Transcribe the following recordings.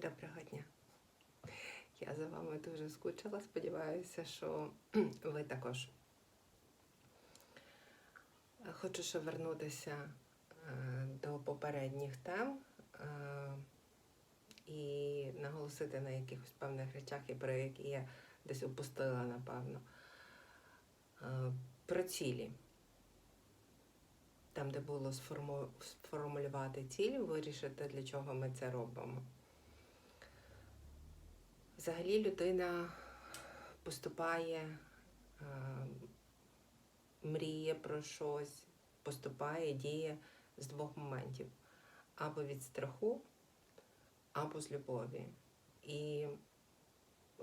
Доброго дня. Я за вами дуже скучила. Сподіваюся, що ви також. Хочу ще вернутися е, до попередніх тем е, і наголосити на якихось певних речах, і про які я десь упустила, напевно. Е, Про цілі. Там, де було сформулювати ціль, вирішити, для чого ми це робимо. Взагалі людина поступає, е, мріє про щось, поступає, діє з двох моментів: або від страху, або з любові. І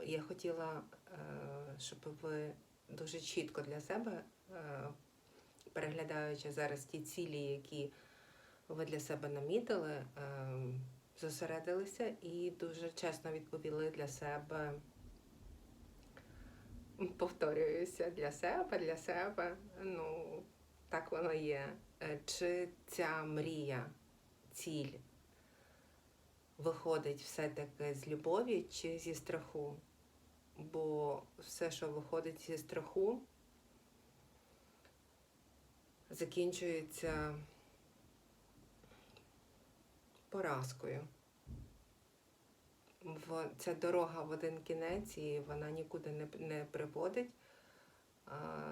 я хотіла, е, щоб ви дуже чітко для себе, е, переглядаючи зараз ті цілі, які ви для себе намітили, е, зосередилися і дуже чесно відповіли для себе. Повторююся для себе, для себе. Ну, так воно є. Е, Чи ця мрія, ціль виходить все-таки з любові чи зі страху? Бо все, що виходить зі страху, закінчується поразкою. Ця дорога в один кінець і вона нікуди не, не приводить.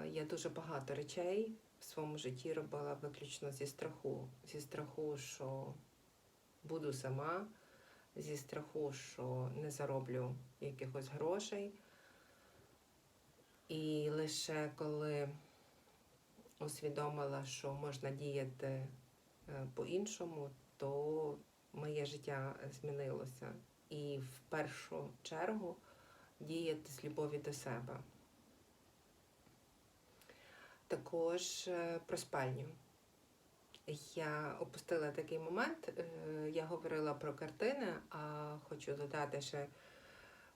Я дуже багато речей в своєму житті робила виключно зі страху. Зі страху, що буду сама, зі страху, що не зароблю якихось грошей. І лише коли усвідомила, що можна діяти е, по-іншому, то моє життя змінилося. І в першу чергу діяти з любові до себе. Також е, про спальню. Я опустила такий момент. е, Я говорила про картини, а хочу додати ще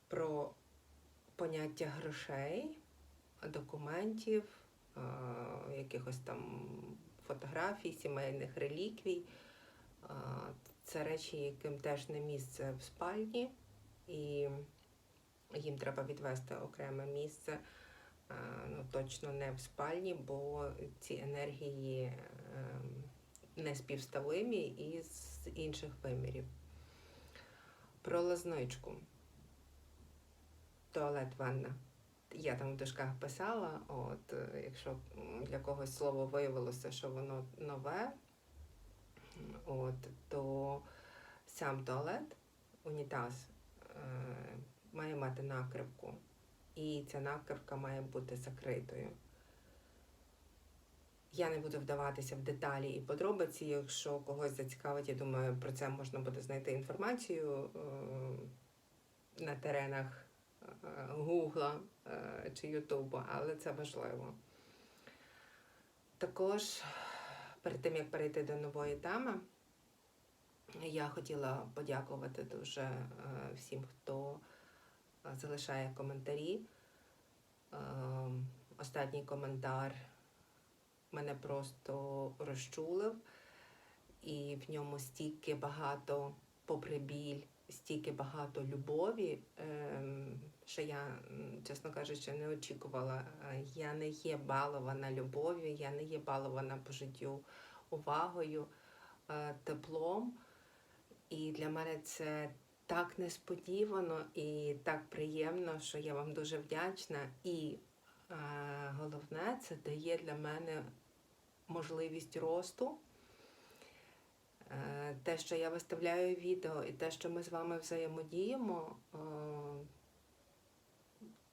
про поняття грошей, документів, е, якихось там фотографій, сімейних реліквій. Це речі, яким теж не місце в спальні, і їм треба відвести окреме місце. Ну, точно не в спальні, бо ці енергії е, не співставимі із інших вимірів. Про лазничку. Туалет, ванна. Я там в дужках писала, от е, якщо для когось слово виявилося, що воно нове, от, то сам туалет, унітаз, е, має мати накривку. І ця накривка має бути закритою. Я не буду вдаватися в деталі і подробиці. Якщо когось зацікавить, я думаю, про це можна буде знайти інформацію е, на теренах е, Гугла чи Ютуба, але це важливо. Також перед тим як перейти до нової теми, я хотіла подякувати дуже е, всім, хто е, залишає коментарі. Е, Останній коментар мене просто розчулив, і в ньому стільки багато, попри біль, стільки багато любові, ем, що я, чесно кажучи, не очікувала. Е, Я не є балована любов'ю, я не є балована по життю увагою, е, теплом. І для мене це так несподівано і так приємно, що я вам дуже вдячна. І е, головне, це дає для мене можливість росту. Те, що я виставляю відео, і те, що ми з вами взаємодіємо,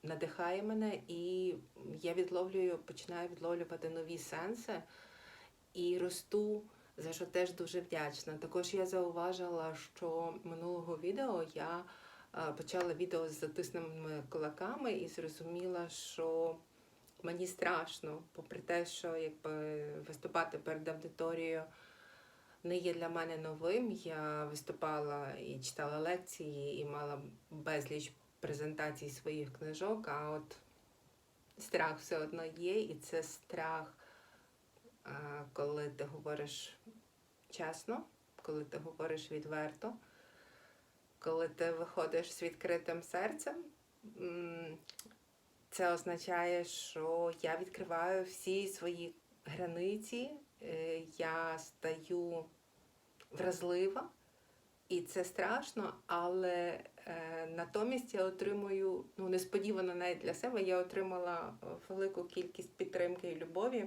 надихає мене, і я відловлюю, починаю відловлювати нові сенси і росту, за що теж дуже вдячна. Також я зауважила, що минулого відео я е, почала відео з затисненими кулаками і зрозуміла, що мені страшно, попри те, що якби виступати перед аудиторією не є для мене новим. Я виступала і читала лекції, і мала безліч презентацій своїх книжок, а от страх все одно є, і це страх, коли ти говориш чесно, коли ти говориш відверто, коли ти виходиш з відкритим серцем, це означає, що я відкриваю всі свої границі, е, я стаю вразлива, і це страшно, але е, натомість я отримую, ну несподівано навіть для себе, я отримала е, велику кількість підтримки і любові.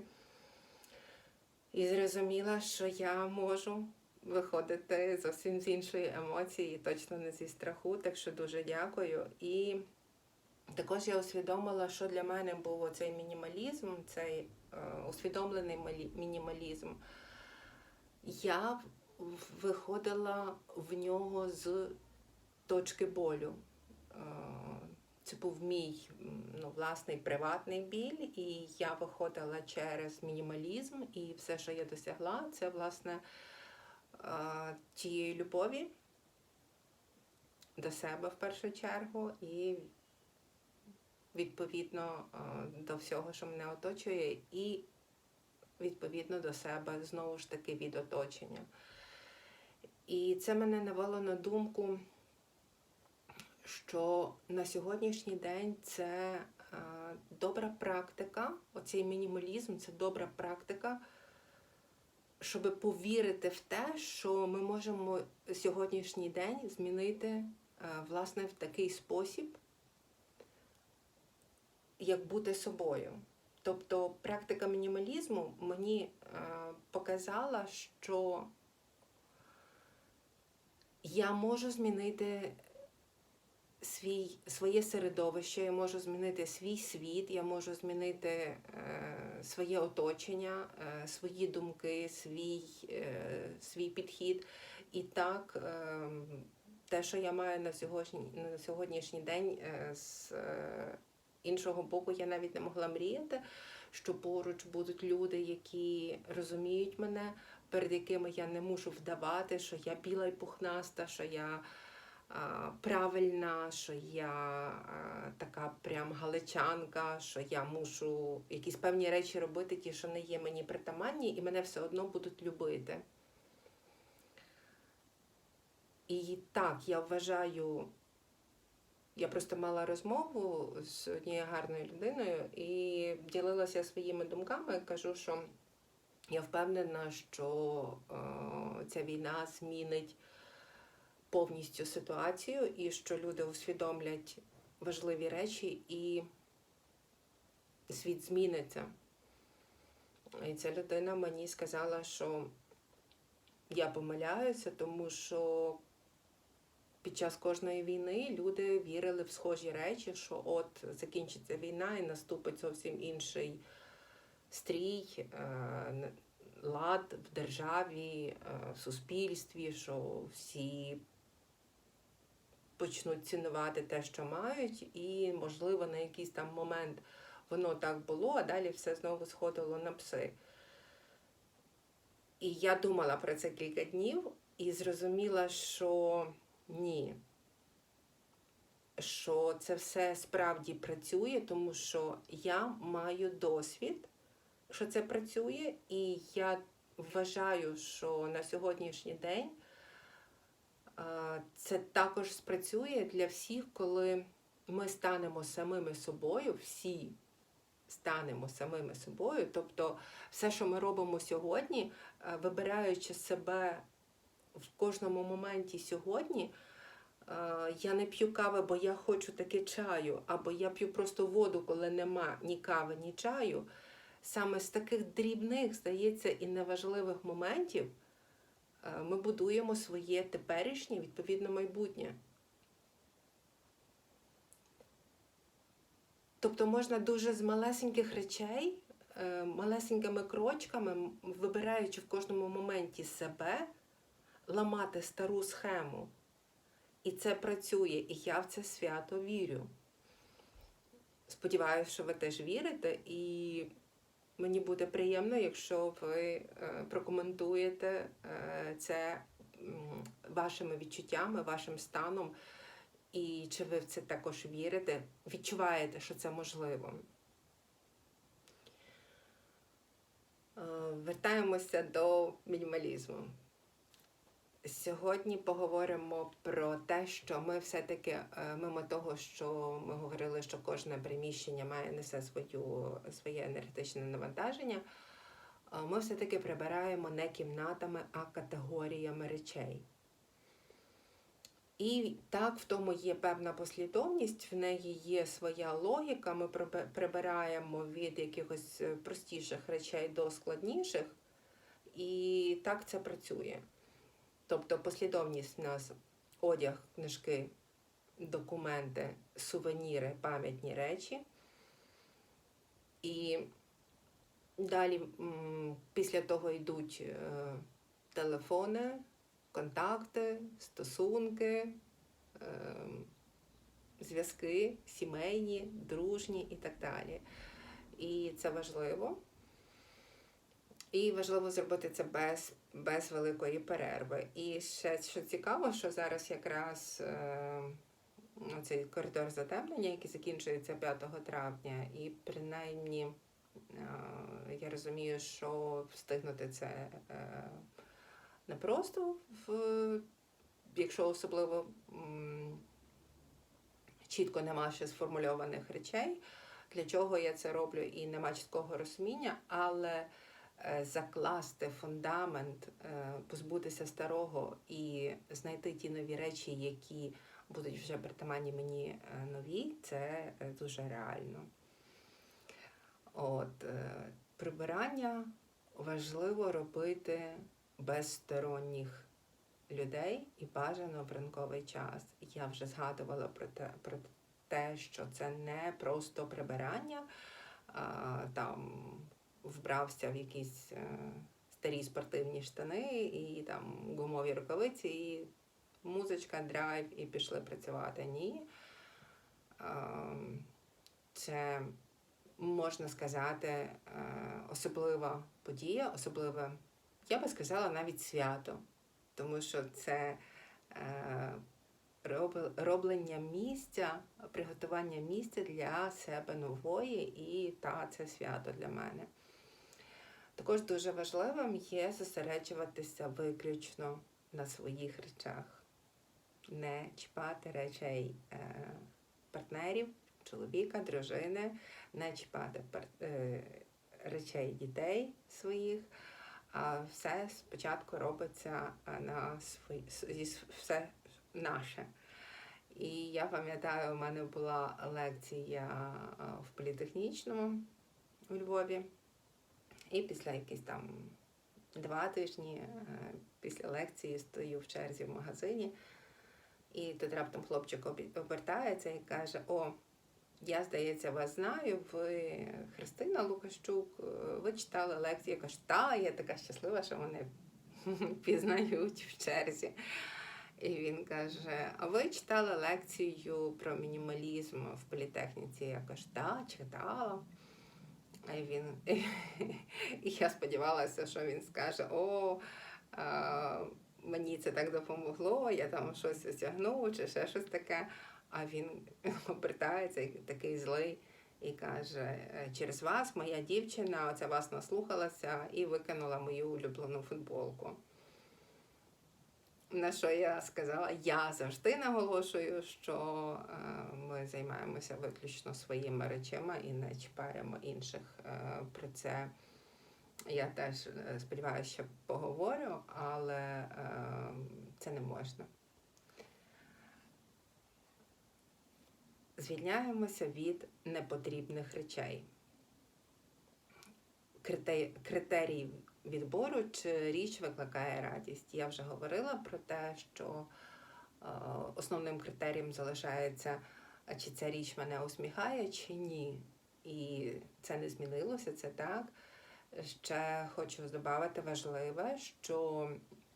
І зрозуміла, що я можу виходити зовсім з іншої емоції, точно не зі страху. Так що дуже дякую. І також я усвідомила, що для мене був цей мінімалізм, цей е, усвідомлений мінімалізм. Я виходила в нього з точки болю. Е, Це був мій ну, власний приватний біль, і я виходила через мінімалізм, і все, що я досягла, це власне е, тієї любові до себе в першу чергу, і відповідно е, до всього, що мене оточує, і відповідно до себе знову ж таки від оточення. І це мене навело на думку, що на сьогоднішній день це е, добра практика, оцей мінімалізм це добра практика, щоб повірити в те, що ми можемо сьогоднішній день змінити е, власне в такий спосіб, як бути собою. Тобто практика мінімалізму мені е, показала, що я можу змінити свій, своє середовище, я можу змінити свій світ, я можу змінити е, своє оточення, е, свої думки, свій, е, свій підхід. І так, е, те, що я маю на сьогодні, на сьогоднішній день, е, з е, іншого боку, я навіть не могла мріяти, що поруч будуть люди, які розуміють мене, перед якими я не мушу вдавати, що я біла і пухнаста, що я а, правильна, що я а, така прям галичанка, що я мушу якісь певні речі робити, ті, що не є мені притаманні, і мене все одно будуть любити. І так, я вважаю, я просто мала розмову з однією гарною людиною і ділилася своїми думками. Кажу, що я впевнена, що е, ця війна змінить повністю ситуацію, і що люди усвідомлять важливі речі, і світ зміниться. І ця людина мені сказала, що я помиляюся, тому що під час кожної війни люди вірили в схожі речі, що от закінчиться війна і наступить зовсім інший стрій, е, лад в державі, е, в суспільстві, що всі почнуть цінувати те, що мають, і, можливо, на якийсь там момент воно так було, а далі все знову сходило на пси. І я думала про це кілька днів і зрозуміла, що ні. Що це все справді працює, тому що я маю досвід, що це працює, і я вважаю, що на сьогоднішній день це також спрацює для всіх, коли ми станемо самими собою, всі станемо самими собою. Тобто, все, що ми робимо сьогодні, е, вибираючи себе в кожному моменті сьогодні. е, Я не п'ю кави, бо я хочу таки чаю, або я п'ю просто воду, коли нема ні кави, ні чаю. Саме з таких дрібних, здається, і неважливих моментів е, ми будуємо своє теперішнє, відповідно, майбутнє. Тобто можна дуже з малесеньких речей, е, малесенькими крочками, вибираючи в кожному моменті себе, ламати стару схему. І це працює, і я в це свято вірю. Сподіваюся, що ви теж вірите, і мені буде приємно, якщо ви е, прокоментуєте е, це вашими відчуттями, вашим станом, і чи ви в це також вірите, відчуваєте, що це можливо. Е, Вертаємося до мінімалізму. Сьогодні поговоримо про те, що ми все-таки, е, мимо того, що ми говорили, що кожне приміщення має несе свою, своє енергетичне навантаження, е, ми все-таки прибираємо не кімнатами, а категоріями речей. І так, в тому є певна послідовність, в неї є своя логіка. Ми прибираємо від якихось е, простіших речей до складніших, і так це працює. Тобто послідовність в нас одяг, книжки, документи, сувеніри, пам'ятні речі. І далі після того йдуть е, телефони, контакти, стосунки, е, зв'язки сімейні, дружні і так далі. І це важливо. І важливо зробити це без, без великої перерви. І ще що цікаво, що зараз якраз е, цей коридор затемнення, який закінчується 5 травня, і принаймні е, я розумію, що встигнути це е, непросто, в, якщо особливо м, чітко нема ще сформульованих речей, для чого я це роблю, і нема чіткого розуміння, але закласти фундамент, е, позбутися старого і знайти ті нові речі, які будуть вже притаманні мені е, нові, це е, дуже реально. От, е, прибирання важливо робити без сторонніх людей і бажано в ранковий час. Я вже згадувала про те, про те, що це не просто прибирання, а, там вбрався в якісь е, старі спортивні штани і там гумові рукавиці, і музичка, драйв, і пішли працювати. Ні. Це можна сказати е, особлива подія, особливе, я би сказала, навіть свято, тому що це е, роблення місця, приготування місця для себе нової, і та це свято для мене. Також дуже важливим є зосереджуватися виключно на своїх речах, не чіпати речей е, партнерів, чоловіка, дружини, не чіпати е, речей дітей своїх. А все спочатку робиться е, на свої, все наше. І я пам'ятаю, у мене була лекція в політехнічному у Львові. І після якісь там два тижні е, після лекції стою в черзі в магазині, і тут раптом хлопчик обертається і каже: О, я, здається, вас знаю, ви Христина Лукащук, е, ви читали лекцію. Я кажу, та, я така щаслива, що мене пізнають в черзі. І він каже: А ви читали лекцію про мінімалізм в політехніці? Я кажу, так, читала. І він я сподівалася, що він скаже: О, а, мені це так допомогло, я там щось осягнув чи ще щось таке. А він обертається такий злий і каже: «Е, через вас моя дівчина оце вас наслухалася і викинула мою улюблену футболку. На що я сказала, я завжди наголошую, що е, ми займаємося виключно своїми речами і не чіпаємо інших. Е, про це я теж е, сподіваюся, що поговорю, але е, це не можна. Звільняємося від непотрібних речей. Крите- Критерій відбору, чи річ викликає радість. Я вже говорила про те, що е, основним критерієм залишається, чи ця річ мене усміхає, чи ні. І це не змінилося, це так. Ще хочу додати важливе, що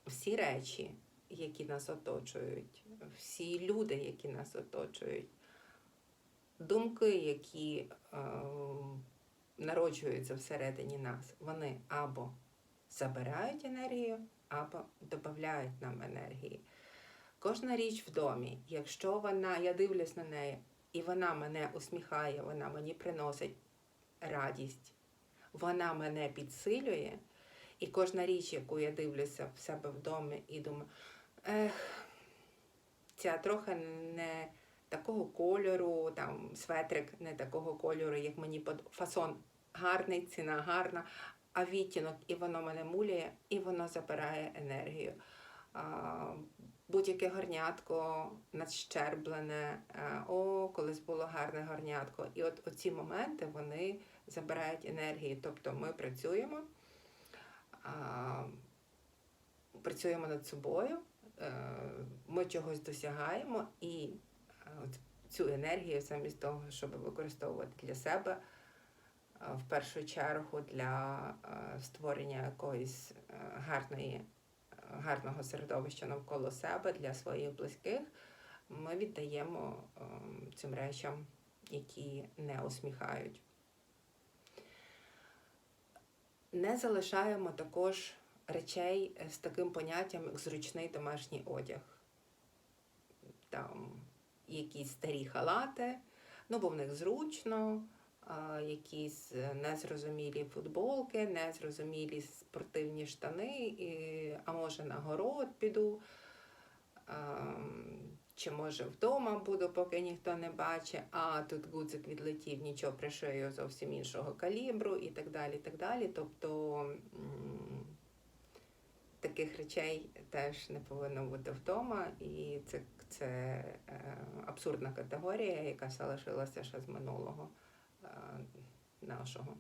всі речі, які нас оточують, всі люди, які нас оточують, думки, які е, народжуються всередині нас, вони або забирають енергію, або додають нам енергії. Кожна річ в домі, якщо вона, я дивлюсь на неї, і вона мене усміхає, вона мені приносить радість, вона мене підсилює, і кожна річ, яку я дивлюся в себе в домі і думаю, ех, ця трохи не такого кольору, там светрик не такого кольору, як мені под... фасон гарний, ціна гарна, а відтінок і воно мене муляє, і воно забирає енергію. Будь-яке горнятко надщерблене, е, о, колись було гарне горнятко. І от оці моменти вони забирають енергію. Тобто ми працюємо, працюємо над собою, е, ми чогось досягаємо, і е, цю енергію, замість того, щоб використовувати для себе, е, в першу чергу для створення якоїсь гарної, гарного середовища навколо себе для своїх близьких, ми віддаємо ем, цим речам, які не усміхають. Не залишаємо також речей з таким поняттям, як зручний домашній одяг. Там якісь старі халати, ну бо в них зручно, якісь незрозумілі футболки, незрозумілі спортивні штани, а може на город піду, чи може вдома буду, поки ніхто не бачить, а тут гудзик відлетів, нічого пришию зовсім іншого калібру і так далі. так далі. Тобто таких речей теж не повинно бути вдома, і це, це е, абсурдна категорія, яка залишилася ще з минулого е, нашого.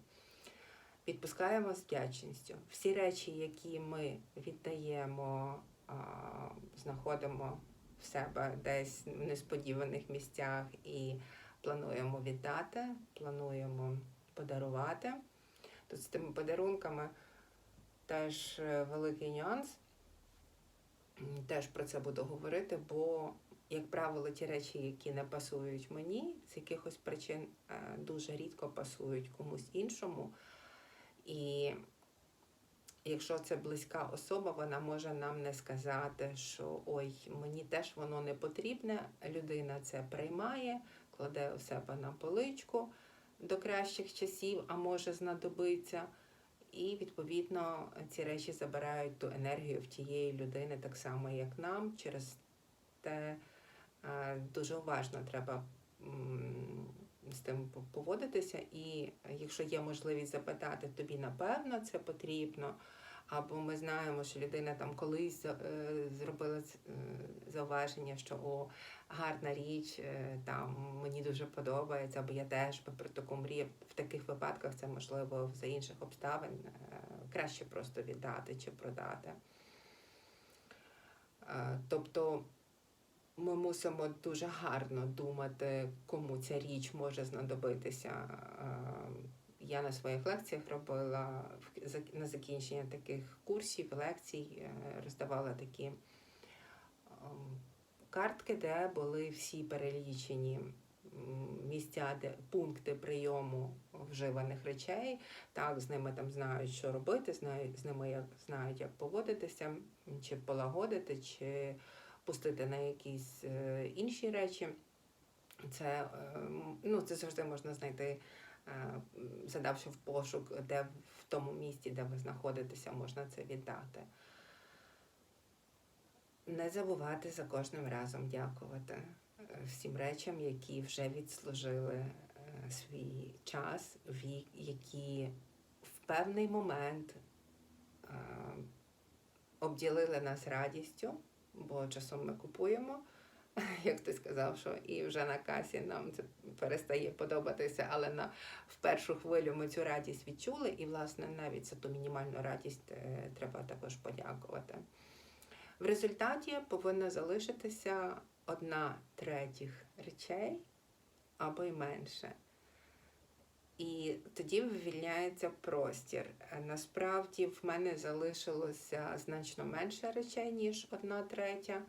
Відпускаємо з вдячністю. Всі речі, які ми віддаємо, знаходимо в себе десь в несподіваних місцях і плануємо віддати, плануємо подарувати. Тут з тими подарунками теж е, великий нюанс. Теж про це буду говорити, бо, як правило, ті речі, які не пасують мені, з якихось причин е, дуже рідко пасують комусь іншому. І якщо це близька особа, вона може нам не сказати, що ой, мені теж воно не потрібне. Людина це приймає, кладе у себе на поличку до кращих часів, а може знадобиться. І відповідно ці речі забирають ту енергію в тієї людини, так само як нам. Через те е, дуже уважно треба з тим поводитися. І якщо є можливість запитати, тобі напевно це потрібно. Або ми знаємо, що людина там колись е, зробила е, зауваження, що о, гарна річ, е, там мені дуже подобається, або я теж про таку мрію. В таких випадках це можливо за інших обставин краще просто віддати чи продати. Тобто ми мусимо дуже гарно думати, кому ця річ може знадобитися. Я на своїх лекціях робила на закінчення таких курсів, лекцій, е, роздавала такі ем, картки, де були всі перелічені місця, де пункти прийому вживаних речей. Так, з ними там знають, що робити, знають, з ними як знають, як поводитися, чи полагодити, чи пустити на якісь е, інші речі. Це, е, ну, це завжди можна знайти, е, задавши в пошук, де в тому місці, де ви знаходитеся, можна це віддати. Не забувати за кожним разом дякувати всім речам, які вже відслужили свій час, які в певний момент обділили нас радістю, бо часом ми купуємо, як ти сказав, що і вже на касі нам це перестає подобатися, але на в першу хвилю ми цю радість відчули, і, власне, навіть за ту мінімальну радість е, треба також подякувати. В результаті повинна залишитися одна третіх речей або й менше. І тоді вивільняється простір. Е, Насправді в мене залишилося значно менше речей, ніж одна третя.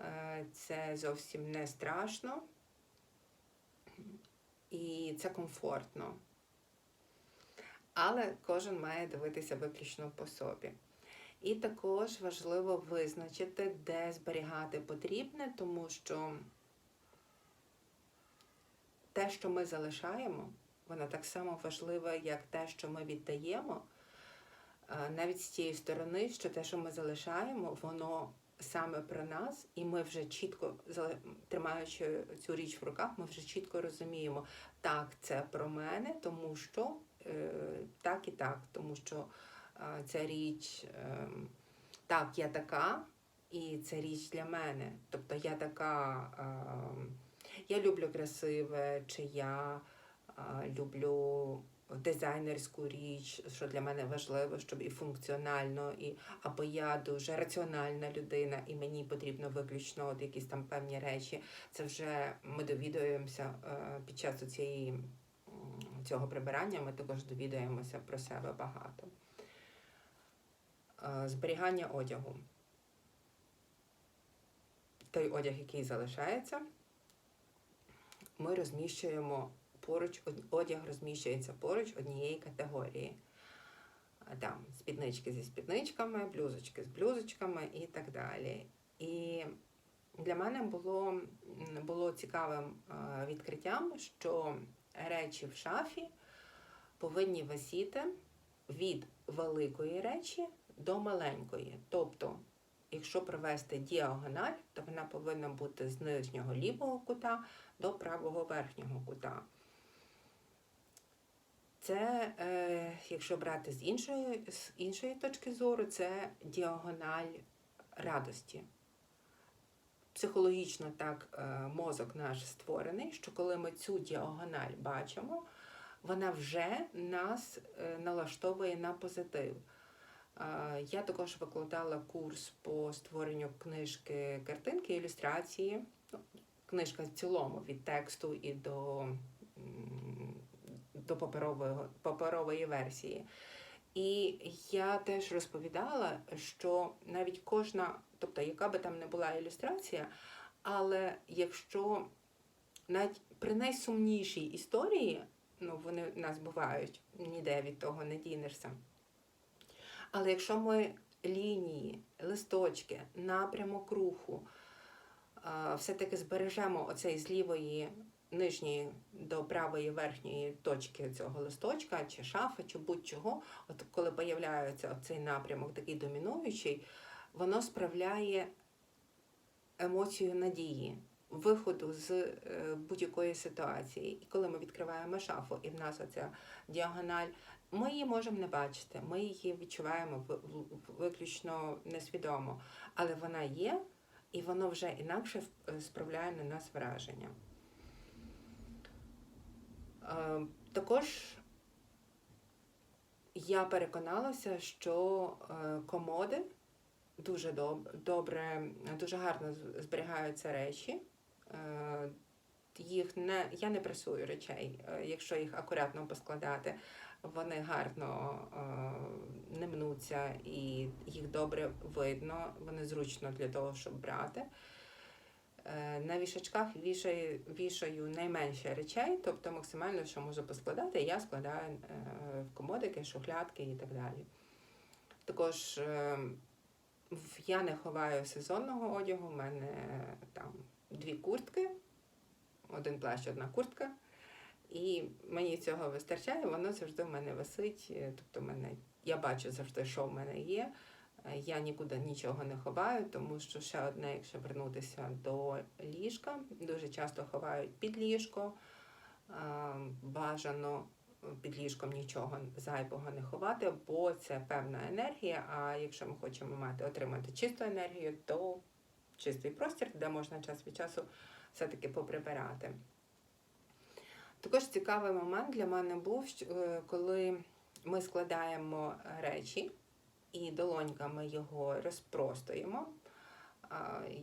Е, Це зовсім не страшно і це комфортно. Але кожен має дивитися виключно по собі. І також важливо визначити, де зберігати потрібне, тому що те, що ми залишаємо, воно так само важливе, як те, що ми віддаємо. Навіть з тієї сторони, що те, що ми залишаємо, воно саме про нас, і ми вже чітко, тримаючи цю річ в руках, ми вже чітко розуміємо, так, це про мене, тому що е, так і так, тому що ця річ, е, так, я така, і це річ для мене. Тобто я така, е, я люблю красиве, чи я люблю дизайнерську річ, що для мене важливо, щоб і функціонально, і або я дуже раціональна людина, і мені потрібно виключно от якісь там певні речі. Це вже ми довідуємося е, під час цієї цього прибирання. Ми також довідаємося про себе багато. Е, Зберігання одягу. Той одяг, який залишається, ми розміщуємо поруч, одяг розміщується поруч однієї категорії. Там спіднички зі спідничками, блюзочки з блюзочками і так далі. І для мене було, було цікавим відкриттям, що речі в шафі повинні висіти від великої речі до маленької. Тобто, якщо провести діагональ, то вона повинна бути з нижнього лівого кута до правого верхнього кута. Це, е, якщо брати з іншої, з іншої точки зору, це діагональ радості. Психологічно так е, мозок наш створений, що коли ми цю діагональ бачимо, вона вже нас е, налаштовує на позитив. Я також викладала курс по створенню книжки картинки, ілюстрації. Ну, Книжка в цілому від тексту і до, до паперової, паперової версії. І я теж розповідала, що навіть кожна, тобто яка би там не була ілюстрація, але якщо навіть при найсумнішій історії, ну вони в нас бувають, ніде від того не дінешся. Але якщо ми лінії, листочки, напрямок руху, все-таки збережемо оцей з лівої нижньої до правої верхньої точки цього листочка, чи шафи, чи будь-чого, от коли появляється цей напрямок, такий домінуючий, воно справляє емоцію надії, виходу з е, будь-якої ситуації. І коли ми відкриваємо шафу, і в нас оця діагональ, ми її можемо не бачити, ми її відчуваємо виключно несвідомо, але вона є, і воно вже інакше е, справляє на нас враження. Е, Також я переконалася, що е, комоди дуже добре, дуже гарно зберігаються речі. Е, Їх не, я не пресую речей, якщо їх акуратно поскладати, вони гарно е, не мнуться і їх добре видно, вони зручно для того, щоб брати. Е, На вішачках вішаю, вішаю найменше речей, тобто максимально, що можу поскладати, я складаю е, в комодики, шухлядки і так далі. Також е, я не ховаю сезонного одягу, у мене там дві куртки, один плащ, одна куртка. І мені цього вистачає, воно завжди в мене висить. Тобто, в мене, я бачу завжди, що в мене є. Е, Я нікуди нічого не ховаю, тому що ще одне, якщо вернутися до ліжка, дуже часто ховають під ліжко. Е, Бажано під ліжком нічого зайвого не ховати, бо це певна енергія. А якщо ми хочемо мати отримати чисту енергію, то чистий простір, де можна час від часу все-таки поприбирати. Також цікавий момент для мене був, е, коли ми складаємо речі і долоньками його розпростуємо.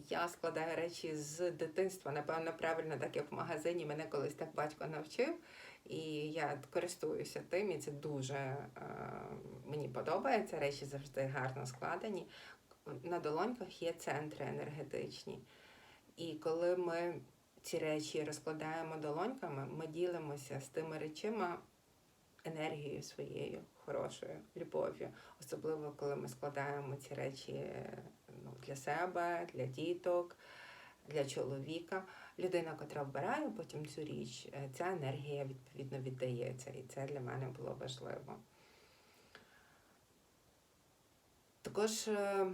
Я складаю речі з дитинства, напевно, правильно, так як в магазині мене колись так батько навчив. І я користуюся тим, і це дуже мені подобається. Речі завжди гарно складені. На долоньках є центри енергетичні. І коли ми ці речі розкладаємо долоньками, ми ділимося з тими речима енергією своєю, хорошою, любов'ю. Особливо, коли ми складаємо ці речі е, ну, для себе, для діток, для чоловіка. Людина, котра вбирає потім цю річ, е, ця енергія відповідно віддається. І це для мене було важливо. Також е,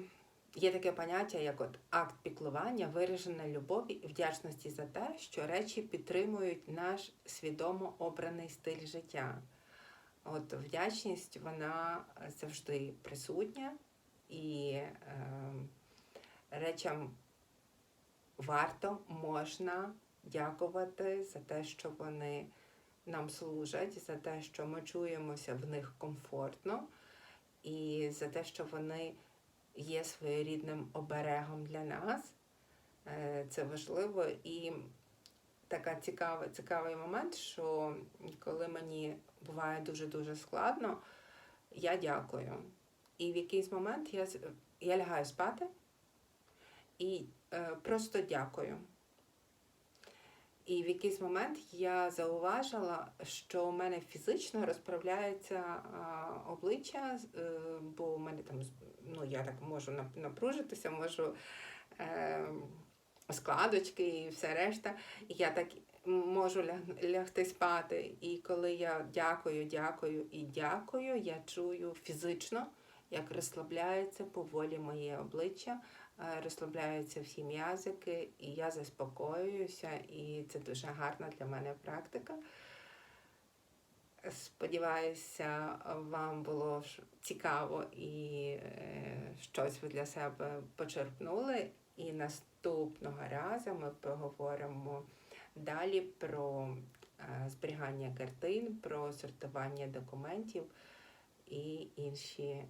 Є таке поняття, як от акт піклування, виражена любові і вдячності за те, що речі підтримують наш свідомо обраний стиль життя. От вдячність вона завжди присутня, і е, речам варто можна дякувати за те, що вони нам служать, за те, що ми чуємося в них комфортно, і за те, що вони є своєрідним оберегом для нас. Е, Це важливо і така цікава, цікавий момент, що коли мені буває дуже-дуже складно, я дякую. І в якийсь момент я, я лягаю спати і е, просто дякую. І в якийсь момент я зауважила, що у мене фізично розправляється обличчя, е, бо у мене там ну, я так можу напружитися, можу е, складочки і все решта. І я так можу лягти спати. І коли я дякую, дякую і дякую, я чую фізично, як розслабляється поволі моє обличчя, е, розслабляються всі м'язики, і я заспокоююся, і це дуже гарна для мене практика. Сподіваюся, вам було цікаво і е, щось ви для себе почерпнули. І наступного разу ми поговоримо далі про е, зберігання картин, про сортування документів і інші е,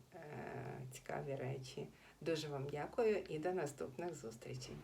цікаві речі. Дуже вам дякую і до наступних зустрічей.